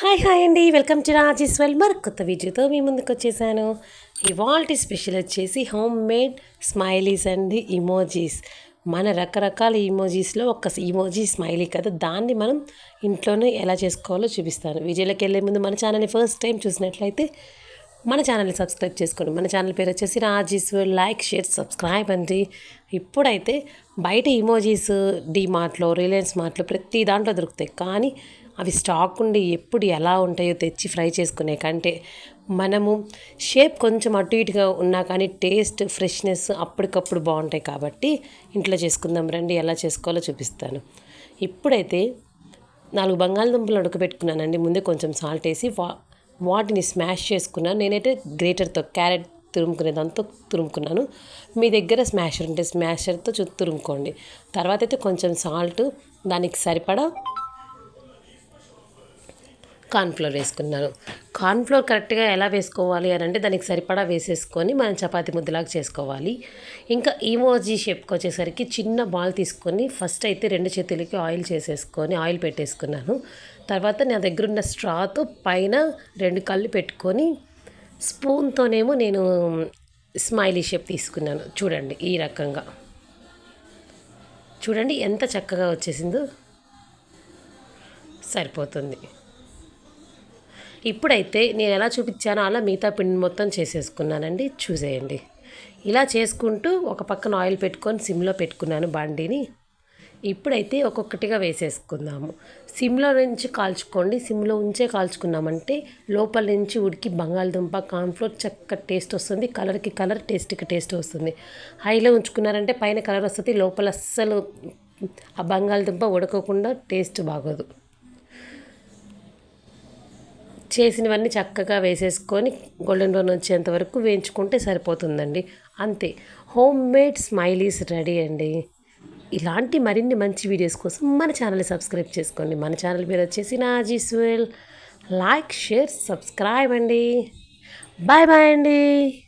Hi hi అండి. Welcome to Raji's వెల్మర్ కొత్త వీడియోతో మీ ముందుకు వచ్చేసాను. ఇవాల్టి స్పెషల్ వచ్చేసి home made smileys and emojis. మన రకరకాల ఇమోజీస్లో ఒక ఇమోజీ స్మైలీ కదా దాన్ని మనం ఇంట్లోనే ఎలా చేసుకోవాలో చూపిస్తాను. వీడియోలోకి వెళ్ళే ముందు మన ఛానల్ని ఫస్ట్ టైం చూసినట్లయితే మన ఛానల్ని సబ్స్క్రైబ్ చేసుకోండి. మన ఛానల్ పేరు వచ్చేసి రాజీస్ లైక్ షేర్ సబ్స్క్రైబ్ అండి. ఇప్పుడైతే బయట ఇమోజీస్ డీమార్ట్లో రిలయన్స్ మార్ట్లో ప్రతి దాంట్లో దొరుకుతాయి. కానీ అవి స్టాక్ ఉండి ఎప్పుడు ఎలా ఉంటాయో తెచ్చి ఫ్రై చేసుకునే కంటే మనము షేప్ కొంచెం అటు ఇటుగా ఉన్నా కానీ టేస్ట్ ఫ్రెష్నెస్ అప్పటికప్పుడు బాగుంటాయి కాబట్టి ఇంట్లో చేసుకుందాం రండి ఎలా చేసుకోవాలో చూపిస్తాను. ఇప్పుడైతే నాలుగు బంగాళదుంపలు ఉడకబెట్టుకున్నానండి. ముందే కొంచెం సాల్ట్ వేసి వా వాటిని స్మాష్ చేసుకున్నాను. నేనైతే గ్రేటర్తో క్యారెట్ తురుముకునే దాంతో తురుముకున్నాను. మీ దగ్గర స్మాషర్ ఉంటే స్మాషర్తో తురుముకోండి. తర్వాత అయితే కొంచెం సాల్ట్ దానికి సరిపడా కార్న్ఫ్లోర్ వేసుకున్నాను కార్న్ఫ్లోర్ కరెక్ట్గా ఎలా వేసుకోవాలి అని అంటే దానికి సరిపడా వేసేసుకొని మనం చపాతి ముద్దలాగా చేసుకోవాలి. ఇంకా ఈమోజీ షేప్కి వచ్చేసరికి చిన్న బాల్ తీసుకొని ఫస్ట్ అయితే రెండు చేతులకి ఆయిల్ చేసేసుకొని ఆయిల్ పెట్టేసుకున్నాను. తర్వాత నా దగ్గర ఉన్న స్ట్రాతో పైన రెండు కళ్ళు పెట్టుకొని స్పూన్తోనేమో నేను స్మైలీ షేప్ తీసుకున్నాను. చూడండి ఈ రకంగా. చూడండి ఎంత చక్కగా వచ్చేసిందో. సరిపోతుంది. ఇప్పుడైతే నేను ఎలా చూపించానో అలా మిగతా పిండి మొత్తం చేసేసుకున్నానండి. చూసేయండి. ఇలా చేసుకుంటూ ఒక పక్కన ఆయిల్ పెట్టుకొని సిమ్లో పెట్టుకున్నాను బండిని. ఇప్పుడైతే ఒక్కొక్కటిగా వేసేసుకుందాము. సిమ్లో నుంచి కాల్చుకోండి. సిమ్లో ఉంచే కాల్చుకున్నామంటే లోపల నుంచి ఉడికి బంగాళదుంప కార్న్ఫ్లోర్ చక్క టేస్ట్ వస్తుంది. కలర్కి కలర్ టేస్ట్కి టేస్ట్ వస్తుంది. హైలో ఉంచుకున్నారంటే పైన కలర్ వస్తుంది. లోపల అస్సలు ఆ బంగాళదుంప ఉడకకుండా టేస్ట్ బాగోదు. చేసినవన్నీ చక్కగా వేసేసుకొని గోల్డెన్ బ్రౌన్ వచ్చేంత వరకు వేయించుకుంటే సరిపోతుందండి. అంతే. హోమ్ మేడ్ స్మైలీస్ రెడీ అండి. ఇలాంటి మరిన్ని మంచి వీడియోస్ కోసం మన ఛానల్ని సబ్స్క్రైబ్ చేసుకోండి. మన ఛానల్ పేరు వచ్చేసి నాజీస్వెల్ లైక్ షేర్ సబ్స్క్రైబ్ అండి. బాయ్ బాయ్ అండి.